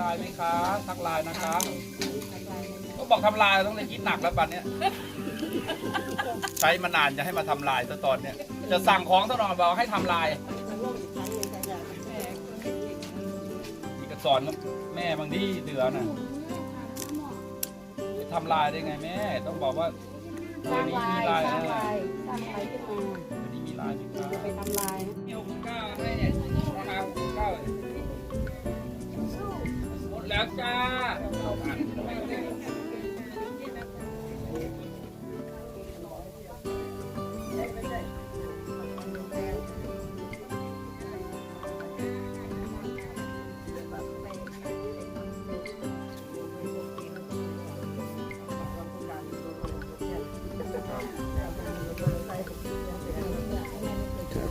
ไลน์ไหมคะทักไลน์นะคะก็บอกทำลายต้องเลยคิดหนักแล้วปันเนี้ยใช้มานานจะให้มาทำลายซะตอนเนี้ยจะสั่งของตลอดบอกให้ทำลายมีกระสอนกับแม่บางที่เดือน่ะจะทำลายได้ไงแม่ ต้องบอกว่าเออนี้มีลายสร้างนะลายสร้างลายขึ้นมาอันนี้มีลายมีลายไปทำลายเที่ยวคุณก้าวให้เนี่ยราคาคุณก้าวหมด แล้วจ้า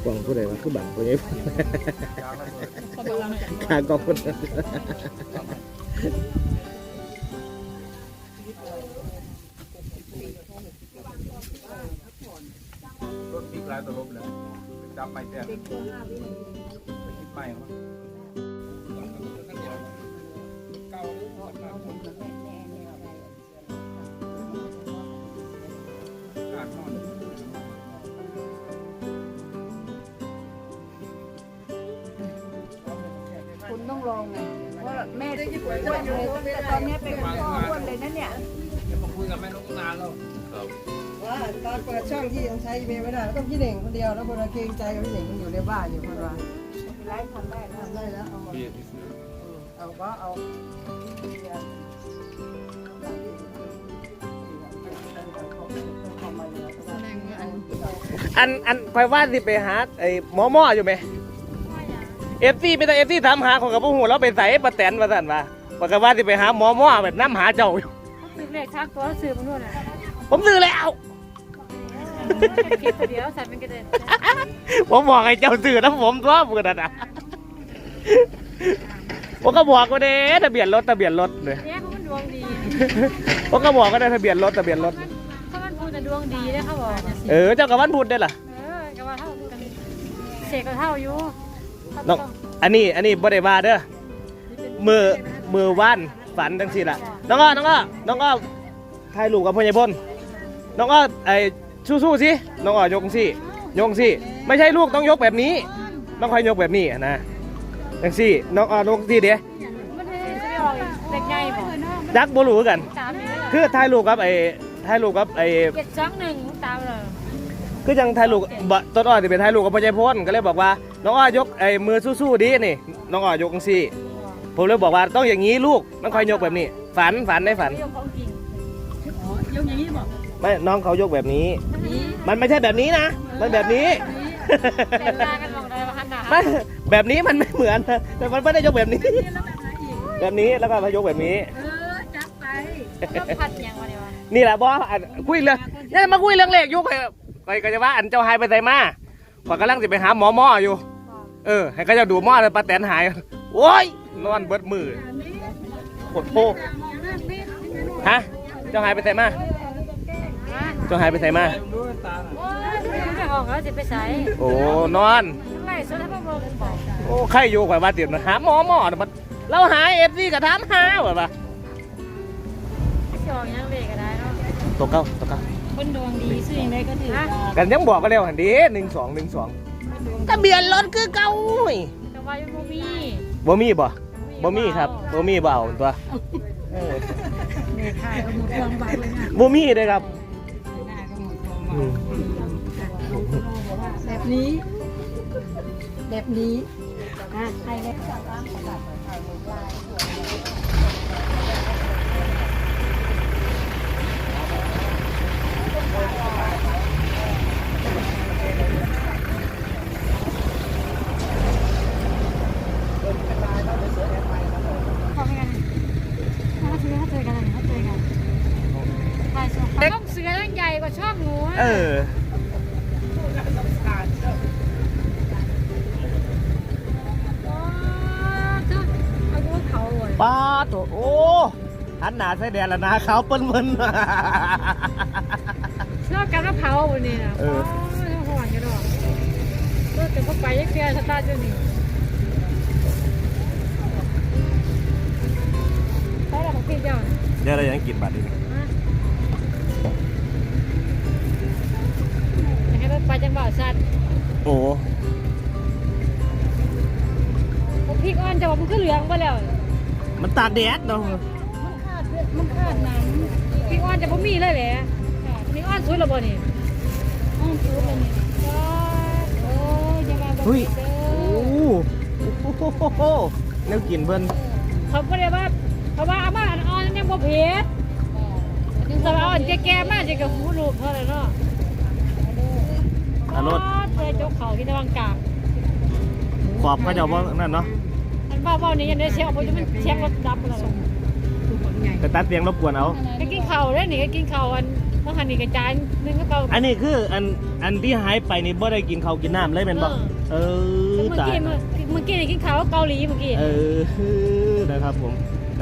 ล่องผู้ใดวะคือบังผู้ใหญ่ขากล่องผู้ใดรถพลิกหลายตัวลบเลยจำไม่แท้ไปคิดใหม่มั้งเก่าหรือหมดมา องไงเพราะแม่อ้วนเลยแต่ตอนนี้เป็นอ้วนเลยนะเนี่ยจะมาคุยกับแม่นกนานแล้วว่าตอนเปิดช่องที่ยังใช้เมย์ไม่ได้ต้องพี่เหน่งคนเดียวแล้วคนละเกรงใจกับพี่เหน่งมันอยู่ในบ้านอยู่คนละไลฟ์ทำได้ทำได้แล้วเอามาเอาก็เอาอันอันไปว่าสิไปหาไอ้หมอหม้ออยู่ไหม เอฟซีไม่ต้องเอฟซีถามหาของกับพวกหูเราไปใส่ปลาแตนมาสั่นว่าบอกกันว่าสิไปหาหมอหม้อแบบน้ำหาเจ้าอยู่ซื้อเลขชักตัวซื้อมานู่นน่ะผมซื้อแล้วเก็บตัวเดียวใส่เป็นกระเด็นผมบอกให้เจ้าซื้อนะผมตัวมือนั่นนะผมก็บอกก็เด้ทะเบียนรถทะเบียนรถเลยเนี่ยเขามันดวงดีผมก็บอกก็ได้ทะเบียนรถทะเบียนรถเขามันพูดแต่ดวงดีเลยเขาบอกเออเจ้ากับวันพุธได้ล่ะเออก็ว่าเท่ากันเสกก็เท่าอยู่ น้องอันนี้อันนี้บ่ได้ว่าเด้อมือมือว่านฝันจังสิล่ะน้องก็น้องก็น้องก็ถ่ายรูปกับพ่อใหญ่พลน้องก็ไอ้สู้ๆสิน้องก็ยกสิยกสิไม่ใช่ลูกต้องยกแบบนี้ต้องคอยยกแบบนี้นะจังสิน้องอ่ายกสิเดี๋ยวมันจะไปอเด็กใหญ่บอกจักบ่รู้กัน คือถ่ายรูปกับไอ้ถ่ายรูปกับไอ้เจ็ดสองหนึ่งตามเลย คือยังถ่ายรูปบะต้นอ้อยที่เป็นถ่ายรูปกับพ่อใหญ่พลก็เลยบอกว่าน้องอ้อยยกไอ้มือสู้ๆดินี่น้องอ้อยยกจังสิผมเลยบอกว่าต้องอย่างนี้ลูกต้องคอยยกแบบนี้ ฝันฝันได้ฝันไม่ยอมของจริงไม่น้องเขายกแบบนี้ มันไม่ใช่แบบนี้นะมันแบบนี้เล่นตากันมองได้ว่าหันหน้าไม่แบบนี้มันไม่เหมือนนะแต่มันไม่ได้ยกแบบนี้ แบบนี้แล้วก็มายกแบบนี้ก็พัดยังวะเนี่ยวะนี่แหละบอสอันคุยเรื่องเนี่ยมาคุยเรื่องเลขอยุคไป ก็จะว่าอันเจ้าหายไปไสมาขอยกำลังจะไปหาหมอหม้ออยู่ เออ ให้เขาเจะดูหม้อเลยปลาแตนหาย โอ้ยนอนเบิดมือปวดโพฮะ เจ้าหายไปไสมา เจ้าหายไปไสมาด้วยตาโอ้ยจะออกแล้วจะไปใส่โอ้นอน ไม่สุดท้ายพวกเราบอกโอ้ใครอยู่ข่อยว่าเดี๋ยวนะหาหมอหมอนะมันเราหาเอฟซีกับถามหาแบบว่า จะออกยังเด็กก็ได้เนาะ ตัวเก้าตัวเก้า คนดวงดีซื้อยังไงก็ถือฮะกันยังบอกกันเร็วหันดีหนึ่งสองหนึ่งสองทะเบียนรถคือเก่าเว้ยแต่ว่ายังบ่มีบ่มีบ่บ่มีครับบ่มีเบเอาตัวเออแม่ขายก็หมดดวงบาเลยนะบ่มีเลยครับหน้าก็หมดดวงอืมแบบนี้ แบบนี้อะใครเล็กจากร้านประกาศขายหมด ช่ช่องช่องเสือตั้งใหญ่กว่าช่องหนูอะเออ โอ้เจ้าเอาดูเขาเลยป้าโถโอ้หันหนาใส่แดดแล้วหนาขาวเปิ้นมึน ชอบกันมะพร้าววันนี้นะเอโอ้อยหวานกันหรอกก็แต่พอไปยังเฟียสตาร์ทอยู่นี่ดี๋ยวเรายังกินบัตรอีกอยากให้ไปจังหวัดสัตว์โอ้ผมพริกอ่อนจะบอกมันก็เหลืองไปแล้ว มันตากแดดเนาะมันขาดมันขาดน้ำพริกอ่อนจะบ่มีเลยแหละพริก อ่อนสวยหรอบ่นี่อ่อนสวยเลยนี่จ้าโอ้ยยังไงบ่เฮ้ย เด้โอ้อโหแนวกินเพิ่นเขาก็เลยว่าเขาว่าอามาอ่อนยังบ่เผ็ดยังสายอ่อนแก่ๆมากจะกับหูลูกเท่าไหร่เนาะอารสเคยจกเขาที่ตะวังกลางขอบเขาเจะว่านั่นเนาะมันบ้าเบ้านี้ยังได้เชียงเอาไปจนมันเชียงรถดับแล้วแต่ตัดเสียงรบกวนเอาไปกินข้าวได้หนี่ก็กินข้าวอัน ต้องหันนี่กระจายนึงก็เก่า อันนี้คืออันอันที่หายไปนี่บ่ได้กินข้าวกินน้ำเลยแม่นบ่เออเมื่อตายกี้เมื่อเมื่อกี้นี่กินข้าวเกาหลีเมื่อกี้เออนะครับผม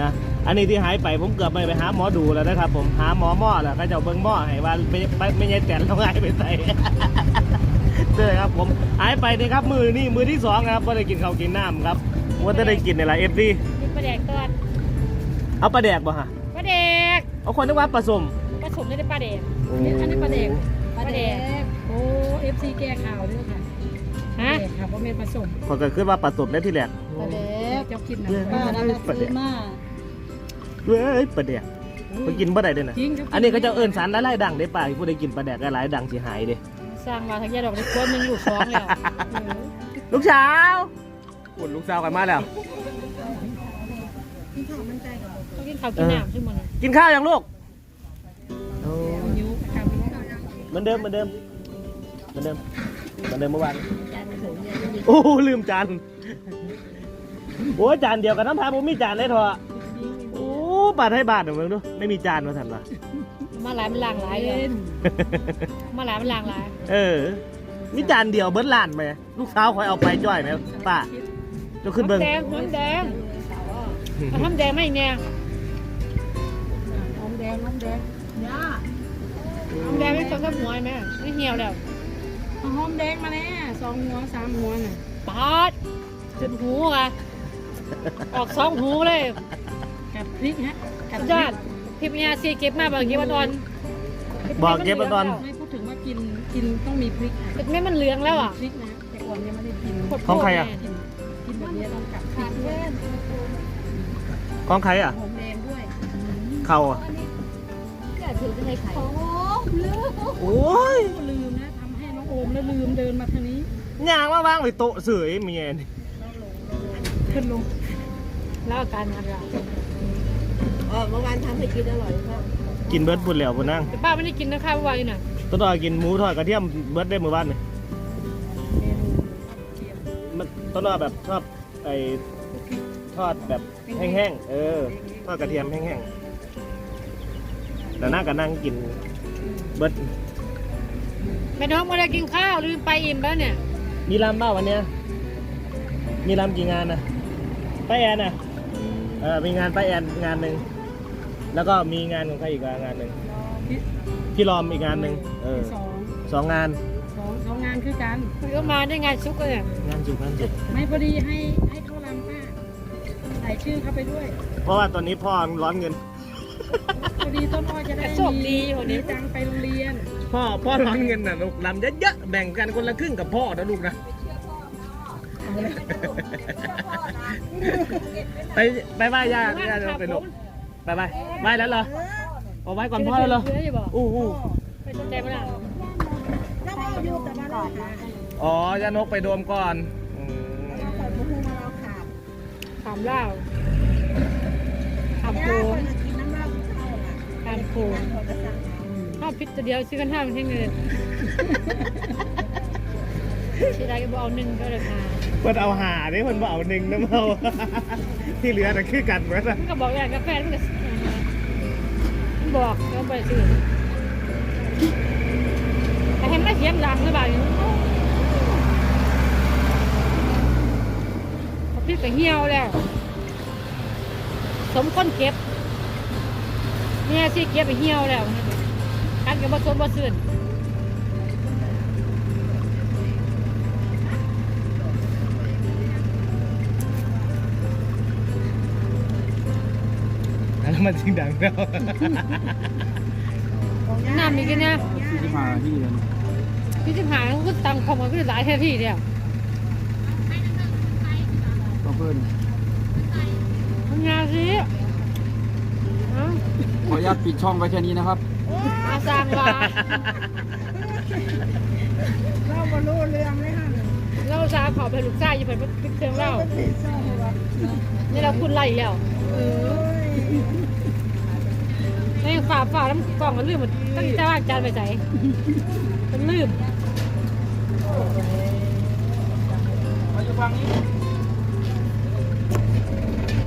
นะอันนี้ที่หายไปผมเกือบไม่ไปหาหมอดูแล้วนะครับ ผมหาหมอหม้อแล้วก็จะเอาเบิ่งหม้อให้ว่าไม่ไม่ไม่ใช่แต่เราหายไปใส่เด้อครับผมหายไปนี่ครับมือนี่มือที่สองครับบ่ได้กินข้าวกินน้ำครับว่าจะได้กินในหลายเอฟซีกินปลาแดกตอนเอาปลาแดกบ่ฮะปลาแดกเอาคนนึกว่าปลาส้มผ สมได้ปลาแดกอันนี้ปลาแดกปลาแดกโอ้เอฟซีแก้ข่าวด้วยค่ะฮะแดกค่ะเพราะเม็ดผสมพอเกิดขึ้นว่าปลาส้มได้ที่แรก ปลาแดกเจ้าคิดนะเออป้านั่นน่ะซื้อมาเว้ยปลาแดกไปกินบ่ได้เด้อนะจริงอันนี้เขาจะเอิ้นสารละลายดังได้ป่ะผู้ใดกินปลาแดกละลายดังสิหายเด้สร้างมาทั้งยาดอกได้ควนึงลูกสองแล้วลูกสาวอุ่นลูกสาวกันมาแล้ว ต้องกินข้าวกินน้ำใช่ไหมกินข้าวยังลูก เหมือนเดิมเหมือนเดิมเหมือนเดิมเหมือนเดิมเมื่อวานโอ้ลืมจานโอ้ยจานเดียวกันน้ำพาผมมีจานเลยเถอะโอ้บาทให้บาทหนึ่งมึงดูไม่มีจานมาสั่นวะมาหลายมันหลากหลายเลยมาหลายมันหลากหลาย เออ มีจานเดียวเบิดล้านไหมลูกสาวคอยเอาไปจ้อยไหมป้าเจะขึ้นเบิ้งแดงหอมแดงหอมแดงไม่เนี่ยหอมแดงหอมแดงย่า หอมแดงไม่ต้องกับหัวไหมไม่เหี่ยวแล้วเอาหอมแดงมาแน่สองหัวสามหัวน่ะปาดจนหูอะออกสองหูเลยกับพริกฮะกับยอดพี่ปัญญาซีเก็บมาบอกเก็บมาตอนบอกเก็บมาตอน ไม่พูดถึงว่ากินกินต้องมีพริกอะเไม่มันเหลืองแล้วอะพริกนะแต่ก่อนยังไม่ได้กินของใครอะกินกินแบบนี้ต้องกับพริกด้วยของใครอะหอมแดงด้วยเขาอะจะถือจะให้ใคร โอ้ยลืมนะทำให้น้องโอมแล้วลืมเดินมาทางนี้ยางว่าวางไว้โต๊ะเสยเมียนี่ขึ้นลงแล้วอาการอะไรเออเมื่อวานทำให้กินอร่อยมากกินเบิร์ดพูดแล้วพูนั่งแต่ป้าไม่ได้กินนะข้าวเมื่อวานนี่น่ะต้นต่อกินหมูทอดกระเทียมเบิร์ดได้เมื่อวานนี่มันต้นต่อแบบชอบไอ้ทอดแบบแห้งๆเออทอดกระเทียมแห้งๆแต่นั่งก็นั่งกิน เบิร์ดแม่น้องไม่ได้กินข้าวลืมไปอิ่มแล้วเนี่ย มีรำบ้าวันเนี้ยมีรำกี่งานนะป้าแอนน่ะเออมีงานป้าแอนงานหนึ่งแล้วก็มีงานของใครอีกงานหนึ่งพี่รอมอีกงานหนึ่งเออสองสองงานสองสองงานคือกันมันก็มาได้ไงซุกเลยเนี่ยงานจุกงานจุกไม่พอดีให้ให้เขาลำป้าใส่ชื่อเข้าไปด้วย เพราะว่าตอนนี้พ่อร้อนเงินพอ ดีต้นอ้อจะได้โชคดีคนมีนี้ตังค์ไปโรงเรียน พ่อพ่อร้อนเงินนะลูกลำเยอะๆแบ่งกันคนละครึ่งกับพ่อนะลูกนะไปไปไหว้ย่าย่าจะไปลูกไปไปไหว้แล้วเหรอเอาไว้ก่อนพ่อแล้วเหรอเพื่อนอยู่บอกอู้หูไปสนใจมั้ยล่ะแล้วก็อยู่แต่มาเราขาดอ๋อย่านกไปโดมก่อนอืมใส่บุ้งมาเราขาดขามเหล้าขามโขย่าคงนกินน้ำเหล้าเข้าอะขามโขงเขาก็สั่งข้าวพิษตัวเดียวซื้อกันห้ามันเท่งเงินชื่อไรก็บอกเอาหนึ่งก็เลยพาเพิ่นเอาหาเด้เพิ่นบ่เอาหนึ่งน้ำเอาที่เหลือน่ะคือกันเบิดอะมันก็บอกอย่างกาแฟมันก็มันบอกแล้วไปซื้อแต่เห็นไม่เสียงดังหรือเปล่าอย่างนี้พอพิษก็เหี่ยวแล้ว สมคนเก็บ เนี่ยสิเก็บไปเหี่ยวแล้วกันกับผสมผสมมันจริงดังแล้วน้ำมีกันนะที่ที่มาที่เรียนพี่จะหายก็ตังความกันก็หลายแท้ที่เนี่ยก็เพื่อนมันงานสิเอ้า ขออนุญาตปิดช่องไว้แค่นี้นะครับอาสร้างว่าเราบรรลุเรื่องเลยฮะเราสาขอไปลูกชายอยู่ไปเป็นเชิงเราปิดช่องเลยวะนี่เราคุณไล่แล้วเออนี่ฝาฝาน้ำกล่องมันลืมหมันตั้งใจว่างจานไปใส่มันลืม มาอยู่ฝั่งนี้